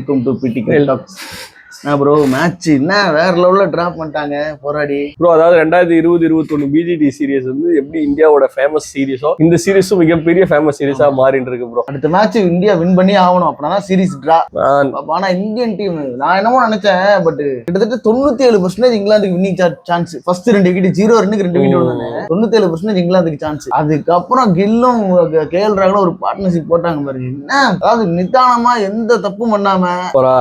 Welcome to PT talks நான் bro match என்ன? வேற லெவல்ல டிராப் பண்ணிட்டாங்க போராடி. ப்ரோ அதாவது ரெண்டாயிரத்தி இருபது இருபத்தொன்னு பிஜிடி சீரிஸ் வந்து எப்படி இந்தியாவோட ஃபேமஸ் சீரிஸோ இந்த சீரிஸும் மிகப்பெரிய ஃபேமஸ் சீரிஸா மாறிட்டு இருக்கு ப்ரோ அடுத்த மேட்ச் இந்தியா வின் பண்ணி ஆகணும் அப்படின்னா சீரிஸ் டிரா ஆனா இந்தியன் டீம் நான் என்னமோ நினைச்சேன் பட் கிட்டத்தட்ட தொண்ணூத்தி ஏழு பர்சன்டேஜ் இங்கிலாந்துக்கு வின்னிங் சான்ஸ் ஃபர்ஸ்ட் ரெண்டு விக்கெட் ஜீரோ ரன்னுக்கு ரெண்டு விக்கெட் விழுந்தாங்க. தொண்ணூத்தி ஏழு பர்சன்டேஜ் இங்கிலாந்துக்கு சான்ஸ் அதுக்கப்புறம் கில்லும் கே எல் ராகுலும் ஒரு பார்ட்னர்ஷிப் போட்டாங்க பாருங்க. என்ன? அதாவது நிதானமா எந்த தப்பும் பண்ணாம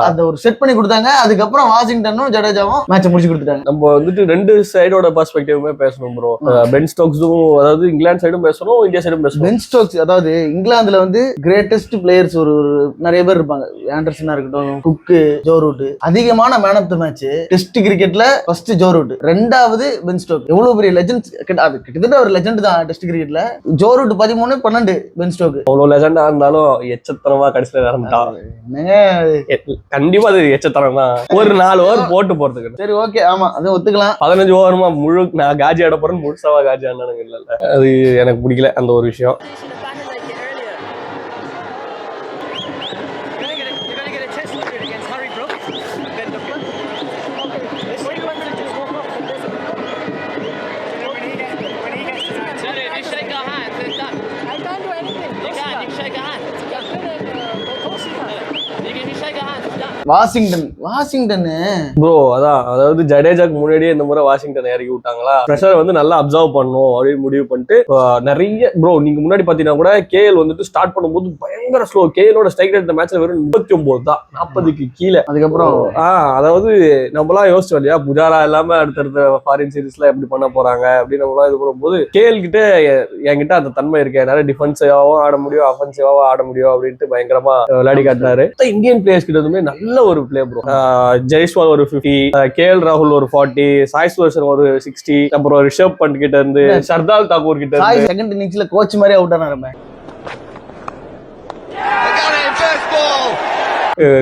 அந்த ஒரு செட் பண்ணி கொடுத்தாங்க அதுக்கப்புறம் வாஷிங்டனும் ஜடேஜாவும் மேட்சை முடிச்சு கொடுத்துட்டாங்க. நம்ம வந்துட்டு ரெண்டு சைடோட பர்ஸ்பெக்டிவுமே பேசணும் ப்ரோ பென் ஸ்டோக்ஸும் அதாவது இங்கிலாந்து சைடும் பேசணும் இந்தியா சைடும் பேசணும். பென் ஸ்டோக்ஸ் அதாவது இங்கிலாந்துல வந்து கிரேட்டஸ்ட் பிளேயர்ஸ் ஒரு நிறைய பேர் இருப்பாங்க. ஆண்டர்சனா இருக்கட்டும் குக்கு ஜோ ரூட் அதிகமான man of the match test கிரிக்கெட்ல ஃபர்ஸ்ட் ஜோ ரூட் ரெண்டாவது பென் ஸ்டோக் எவ்வளவு பெரிய லெஜண்ட் அது கிட்டத்தட்ட ஒரு லெஜண்ட் தான் டெஸ்ட் கிரிக்கெட்ல ஜோ ரூட் பதிமூணு பன்னெண்டு பென் ஸ்டோக் அவ்வளோ லெஜண்டா இருந்தாலும் எச்சத்தனமா கடைசியில எ- கண்டிப்பா அது எச்சத்தனம் தான் ஒரு நாலு ஓவர் போட்டு போறதுக்கு. சரி ஓகே ஆமா அது ஒத்துக்கலாம். பதினஞ்சு ஓவருமா முழு நான் காஜி ஆட போறேன்னு முழுசாவா காஜி ஆனானுங்க இல்ல அது எனக்கு பிடிக்கல அந்த ஒரு விஷயம். Washington Washington. ப்ரோ அதான். அதாவது ஜடேஜாக்கு முன்னாடியே இந்த முறை வாஷிங்டன் இறக்கி விட்டாங்களா? ப்ரெஷர் வந்து நல்லா அப்சர்வ் பண்ணும் அப்படின்னு முடிவு பண்ணிட்டு நிறைய ப்ரோ நீங்க முன்னாடி பாத்தீங்கன்னா கூட கேஎல் வந்துட்டு ஸ்டார்ட் பண்ணும்போது பயங்கர ஸ்லோ கேஎலோட ஸ்ட்ரைக் ரேட் இந்த மேட்ச்ல வெறும் முப்பத்தி ஒன்பது தான். நாற்பதுக்கு கீழே. அதுக்கப்புறம் ஆஹ் அதாவது நம்மலாம் யோசிச்சோம் இல்லையா? புஜாரா இல்லாம அடுத்தடுத்த ஃபாரின் சீரிஸ்ல எப்படி பண்ண போறாங்க அப்படின்னு நம்மளாம் இது பண்ணும்போது கேஎல் கிட்ட என்கிட்ட அந்த தன்மை இருக்கு. என்னால டிஃபென்சிவாவும் ஆட முடியும் அஃபென்சிவாவும் ஆட முடியும் அப்படின்ட்டு பயங்கரமா விளையாடி காட்டினாரு. மொத்த இந்தியன் பிளேயர்ஸ் கிட்ட இருந்துமே நல்ல ஒரு பிளே ப்ரோ ஜெய்ஸ்வால் ஒரு ஃபிஃப்டி கேஎல் ராகுல் ஒரு ஃபார்ட்டி சாய் சுதர்சன் ஒரு சிக்ஸ்டி அப்புறம் ரிஷப் பண்ட் கிட்ட இருந்து ஷர்தால் தாக்கூர் கிட்ட சாய் இருந்து செகண்ட் இன்னிங்ஸ்ல கோச் மாதிரி அவுட் ஆனாருமே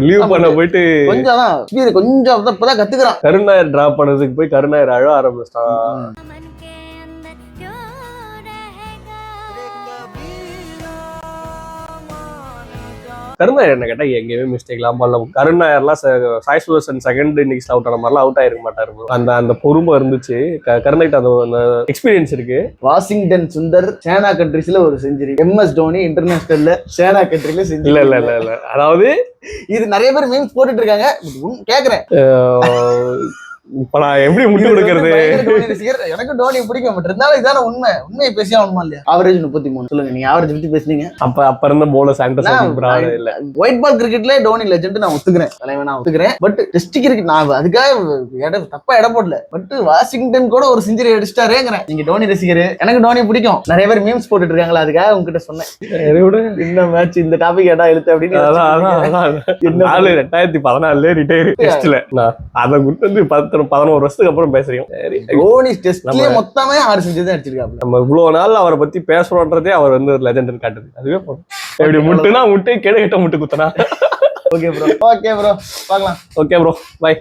லீவ் பண்ண போயிட்டு கொஞ்சம் தான். கொஞ்சம் அப்பதான் இப்பதான் கத்துக்கிறான். கருணாயர் டிராப் பண்ணதுக்கு போய் கருணாயர் அழ ஆரம்பிச்சிட்டான். கருணாயர் என்ன கேட்டா எங்கேயுமே மிஸ்டேக் இல்லாம பண்ணல. கருணாயர்லாம் சாய் சுதர்சன் செகண்ட் இன்னிங்ஸ்ல அவுட் ஆன மாதிரிலாம் அவுட் ஆயிருக்க மாட்டாரு. அந்த அந்த பொறுமை இருந்துச்சு. கருணைகிட்ட அந்த எக்ஸ்பீரியன்ஸ் இருக்கு. வாஷிங்டன் சுந்தர் சேனா கண்ட்ரிஸ்ல ஒரு செஞ்சுரி எம்எஸ் தோனி இன்டர்நேஷனல்ல சேனா கண்ட்ரில செஞ்சுரி இல்ல இல்ல இல்ல அதாவது இது நிறைய பேர் மீம்ஸ் போட்டுட்டு இருக்காங்க. கேக்குறேன். இப்ப நான் எப்படி முட்டு இது வந்து கொடுக்கறது. எனக்கு டோனி பிடிக்கும். பட் இருந்தாலும் இதான உண்மை. உண்மையை பேசியா உண்மை இல்லையா? ஆவரேஜ் முப்பத்தி மூணு சொல்லுங்க நீங்க ஆவரேஜ் பத்தி பேசுனீங்க. அப்ப அப்ப இருந்த ஆண்டர்சன் பிராட் இல்ல. ஒயிட் பால் கிரிக்கெட்ல டோனி லெஜெண்ட் நான் ஒத்துக்கிறேன். தலைவன் நான் ஒத்துக்கிறேன். பட் டெஸ்ட் கிரிக்கெட் நான் அதுக்காக தப்பா இட போடல. பட் வாஷிங்டன் கூட ஒரு செஞ்சுரி அடிச்சிட்டாரேங்கிறேன். நீங்க டோனி ரசிகர் எனக்கு டோனி பிடிக்கும். நிறைய பேர் மீம்ஸ் போட்டுட்டு இருக்காங்களா அதுக்காக உங்ககிட்ட சொன்னேன். இந்த மேட்ச் இந்த டாபிக் ஏடா இழுத்து அப்படின்னு ரெண்டாயிரத்தி பதினாலுல ரிட்டையர் டெஸ்ட்ல அதை விட்டு வந்து பத்து பதினோரு வருஷத்துக்கு அப்புறம் பேசுறீங்க. சரி. தோனி டெஸ்ட்லயே நம்ம- மொத்தமே ஆறு செஞ்சு தான் அடிச்சிருக்காப்ல நம்ம இவ்வளவு நாள் அவரை பத்தி பேசுறோன்றதே அவர் வந்து ஒரு லெஜண்ட் காட்டுது. அதுவே போதும். இப்படி முட்டுனா முட்டு கெடு கெட்ட முட்டு குத்தனா? ஓகே ப்ரோ ஓகே ப்ரோ பார்க்கலாம். Okay bro bye